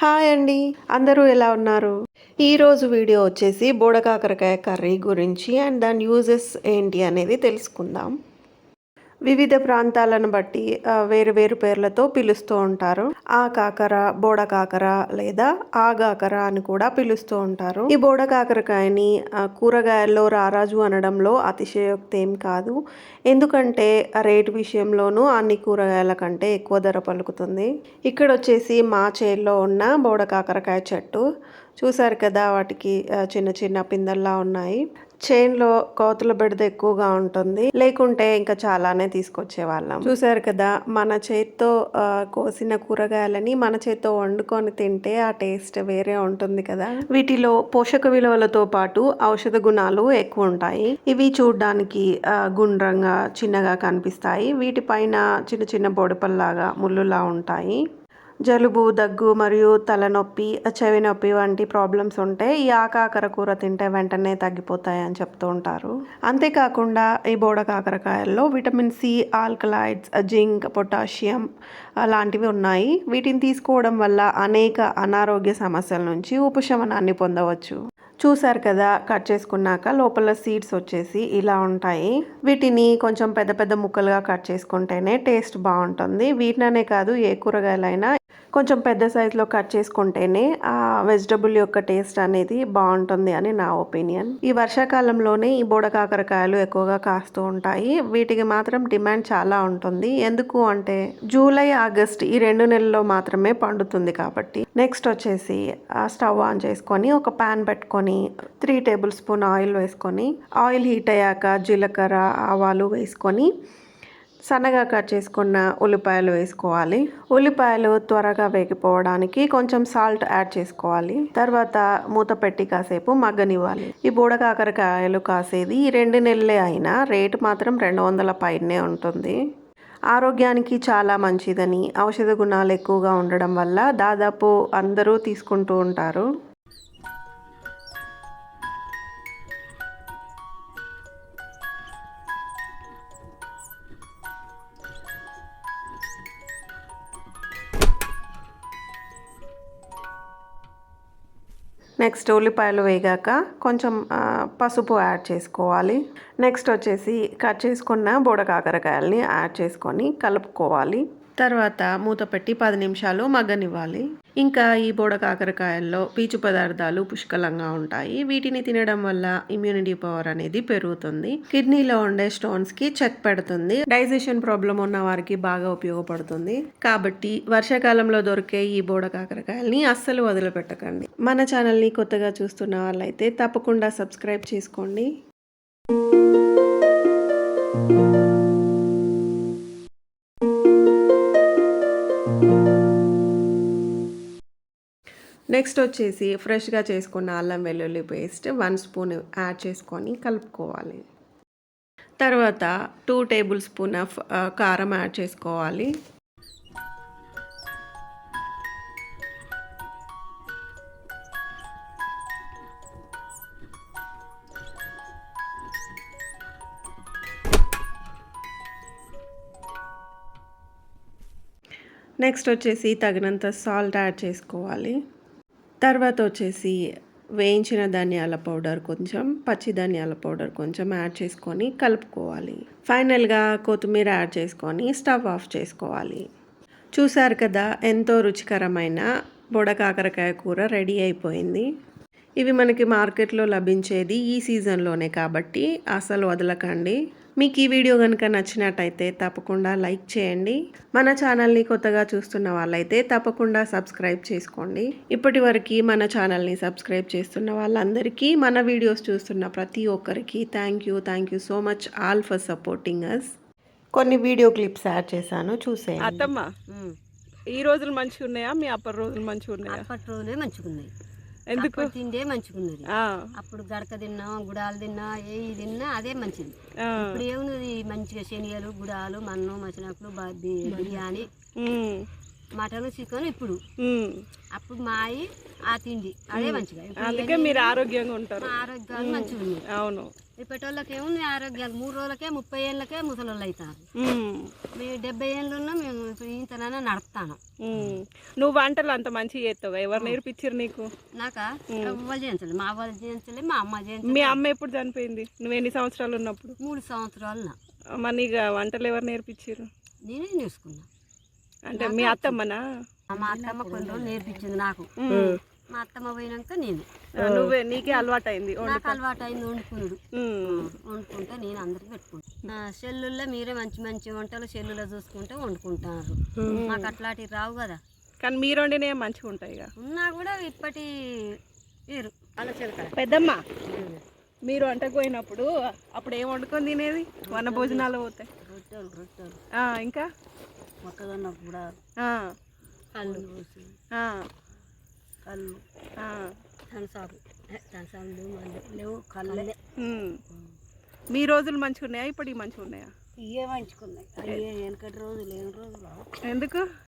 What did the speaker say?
Hi అండి అందరూ ఎలా ఉన్నారు? ఈరోజు వీడియో వచ్చేసి బోడకాకరకాయ కర్రీ గురించి అండ్ దాని యూజెస్ ఏంటి అనేది తెలుసుకుందాం. వివిధ ప్రాంతాలను బట్టి వేరు వేరు పేర్లతో పిలుస్తూ ఉంటారు. ఆ కాకర బోడ కాకర లేదా ఆ కాకర అని కూడా పిలుస్తూ ఉంటారు. ఈ బోడ కాకరకాయని కూరగాయల్లో రారాజు అనడంలో అతిశయోక్తి ఏం కాదు. ఎందుకంటే రేటు విషయంలోనూ అన్ని కూరగాయల కంటే ఎక్కువ ధర పలుకుతుంది. ఇక్కడ వచ్చేసి మా చేల్లో ఉన్న బోడ కాకరకాయ చెట్టు. చూసారు కదా వాటికి చిన్న చిన్న పిందల్లా ఉన్నాయి. చేన్లో కోతుల బెడద ఎక్కువగా ఉంటుంది. లేకుంటే ఇంకా చాలానే తీసుకొచ్చే వాళ్ళం చూసారు కదా మన చేత్తో కోసిన కూరగాయలని మన చేత్తో వండుకొని తింటే ఆ టేస్ట్ వేరే ఉంటుంది కదా. వీటిలో పోషక విలువలతో పాటు ఔషధ గుణాలు ఎక్కువ ఉంటాయి. ఇవి చూడడానికి గుండ్రంగా చిన్నగా కనిపిస్తాయి. వీటిపైన చిన్న చిన్న బొడపల్లాగా ముళ్ళులా ఉంటాయి. జలుబు దగ్గు మరియు తలనొప్పి చెవి నొప్పి వంటి ప్రాబ్లమ్స్ ఉంటే ఈ ఆకాకర కూర తింటే వెంటనే తగ్గిపోతాయి అని చెప్తూ ఉంటారు. అంతేకాకుండా ఈ బోడ కాకరకాయల్లో vitamin C alkaloids zinc potassium అలాంటివి ఉన్నాయి. వీటిని తీసుకోవడం వల్ల అనేక అనారోగ్య సమస్యల నుంచి ఉపశమనాన్ని పొందవచ్చు. చూసారు కదా కట్ చేసుకున్నాక లోపల సీడ్స్ వచ్చేసి ఇలా ఉంటాయి. వీటిని కొంచెం పెద్ద పెద్ద ముక్కలుగా కట్ చేసుకుంటేనే టేస్ట్ బాగుంటుంది. వీటిననే కాదు ఏ కూరగాయలైనా కొంచెం పెద్ద సైజులో కట్ చేసుకుంటేనే ఆ వెజిటబుల్ యొక్క టేస్ట్ అనేది బాగుంటుంది అని నా ఒపీనియన్. ఈ వర్షాకాలంలోనే ఈ బోడ కాకరకాయలు ఎక్కువగా కాస్తూ ఉంటాయి. వీటికి మాత్రం డిమాండ్ చాలా ఉంటుంది. ఎందుకు అంటే జూలై ఆగస్ట్ ఈ రెండు నెలల్లో మాత్రమే పండుతుంది కాబట్టి. నెక్స్ట్ వచ్చేసి స్టవ్ ఆన్ చేసుకొని ఒక పాన్ పెట్టుకొని త్రీ టేబుల్ స్పూన్ ఆయిల్ వేసుకొని ఆయిల్ హీట్ అయ్యాక జీలకర్ర ఆవాలు వేసుకొని సన్నగా కట్ చేసుకున్న ఉల్లిపాయలు వేసుకోవాలి. ఉల్లిపాయలు త్వరగా వేగిపోవడానికి కొంచెం సాల్ట్ యాడ్ చేసుకోవాలి. తర్వాత మూత పెట్టి కాసేపు మగ్గనివ్వాలి. ఈ బూడకాకరకాయలు కాసేది ఈ రెండు నెలలే అయినా రేటు మాత్రం రెండు వందల పైనే ఉంటుంది. ఆరోగ్యానికి చాలా మంచిదని ఔషధ గుణాలు ఎక్కువగా ఉండడం వల్ల దాదాపు అందరూ తీసుకుంటూ ఉంటారు. నెక్స్ట్ ఉల్లిపాయలు వేగాక కొంచెం పసుపు యాడ్ చేసుకోవాలి. నెక్స్ట్ వచ్చేసి కట్ చేసుకున్న బోడ కాకరకాయల్ని యాడ్ చేసుకొని కలుపుకోవాలి. తర్వాత మూత పెట్టి పది నిమిషాలు మగ్గనివ్వాలి. ఇంకా ఈ బోడ కాకరకాయల్లో పీచు పదార్థాలు పుష్కలంగా ఉంటాయి. వీటిని తినడం వల్ల ఇమ్యూనిటీ పవర్ అనేది పెరుగుతుంది. కిడ్నీలో ఉండే స్టోన్స్కి చెక్ పెడుతుంది. డైజెషన్ ప్రాబ్లం ఉన్న వారికి బాగా ఉపయోగపడుతుంది. కాబట్టి వర్షాకాలంలో దొరికే ఈ బోడ కాకరకాయల్ని అస్సలు వదిలిపెట్టకండి. మన ఛానల్ని కొత్తగా చూస్తున్న వాళ్ళైతే తప్పకుండా సబ్స్క్రైబ్ చేసుకోండి. నెక్స్ట్ వచ్చేసి ఫ్రెష్గా చేసుకున్న అల్లం వెల్లుల్లి పేస్ట్ వన్ స్పూన్ యాడ్ చేసుకొని కలుపుకోవాలి. తర్వాత టూ టేబుల్ స్పూన్ ఆఫ్ కారం యాడ్ చేసుకోవాలి. నెక్స్ట్ వచ్చేసి తగినంత సాల్ట్ యాడ్ చేసుకోవాలి. తర్వాత వచ్చేసి వేయించిన ధనియాల పౌడర్ కొంచెం పచ్చి ధనియాల పౌడర్ కొంచెం యాడ్ చేసుకొని కలుపుకోవాలి. ఫైనల్గా కొత్తిమీర యాడ్ చేసుకొని స్టవ్ ఆఫ్ చేసుకోవాలి. చూసారు కదా ఎంతో రుచికరమైన బొడ కాకరకాయ కూర రెడీ అయిపోయింది. ఇవి మనకి మార్కెట్లో లభించేది ఈ సీజన్లోనే కాబట్టి అసలు వదలకండి. మీకు ఈ వీడియో కనుక నచ్చినట్టయితే తప్పకుండా లైక్ చేయండి. మన ఛానల్ని కొత్తగా చూస్తున్న వాళ్ళైతే తప్పకుండా సబ్స్క్రైబ్ చేసుకోండి. ఇప్పటి వరకు మన ఛానల్ని సబ్స్క్రైబ్ చేస్తున్న వాళ్ళందరికీ మన వీడియోస్ చూస్తున్న ప్రతి ఒక్కరికి thank you thank you so much all for supporting us కొన్ని వీడియో క్లిప్స్ యాడ్ చేశాను చూసేయండి. అత్తమ్మ ఈ రోజులు మంచిగా ఉన్నాయా మీ అప్పటి రోజులు మంచిగా ఉన్నాయా అప్పటి రోజులే మంచిగున్నాయి. ఎందుకు? తిండే మంచిగున్నది. అప్పుడు గడక తిన్నా గుడాలు తిన్నా ఏ తిన్నా అదే మంచిది. ఇప్పుడు ఏమున్నది? మంచిగా శనగలు గుడాలు మన్నం బి- బిర్యానీ. మటన్ చికెన్ ఇప్పుడు. అప్పుడు మాయి ఆ తిండి. అదే మంచిగా. అందుకే మీరు ఆరోగ్యంగా ఉంటారు. ఆరోగ్యాలు మంచిగా అవును. ఇప్పటి వాళ్ళకి ఏముంది ఆరోగ్యాలు. మూడు రోజులకే ముప్పై ఏళ్ళకే ముసలోళ్ళు అవుతారు మేము. డెబ్బై ఏళ్ళు ఉన్నా మేము ఇంతనైనా నడుపుతాను. నువ్వు వంటలు అంత మంచిగా చేస్తావు? ఎవరు నేర్పించారు నీకు? నాక? వాళ్ళు చేయించలేదు మా వాళ్ళు చేయించలేదు మా అమ్మ చేయించలేదు మీ అమ్మ ఎప్పుడు చనిపోయింది? నువ్వు ఎన్ని సంవత్సరాలు ఉన్నప్పుడు? మూడు సంవత్సరాలు నా నీకు వంటలు ఎవరు నేర్పించారు? నేనే నేర్చుకున్నా. అంటే మీ అత్తమ్మనా? మా అత్తమ్మ కొన్ని రోజులు నేర్పించింది నాకు. మా అత్తమ్మ పోయినాక నేను. నువ్వే నీకే అలవాటు అయింది నాకు అలవాటు అయింది వండుకున్నాడు వండుకుంటే నేను అందరికి పెట్టుకుంటా. సెల్లుల్లో మీరే మంచి మంచి వంటలు సెల్లులో చూసుకుంటే వండుకుంటారు. మాకు అట్లాంటివి రావు కదా. కానీ మీరు వండినే మంచిగా ఉంటాయి ఉన్నా కూడా ఇప్పటి వేరు. ఆలోచన పెద్దమ్మ మీరు వంటకు పోయినప్పుడు అప్పుడు ఏం వండుకొని తినేది? వన భోజనాలు పోతాయి. రొట్టెలు రొట్టెలు. ఇంకా? మొక్కజొన్న కూడా. కళ్ళు. తనసాపు తనసాపు లేవు కళ్ళే. మీ రోజులు మంచిగా ఉన్నాయా? ఇప్పుడు మంచిగా ఉన్నాయా? ఇవే మంచుకున్నాయి అయ్యే వెనకటి రోజులు ఏం రోజులు. ఎందుకు?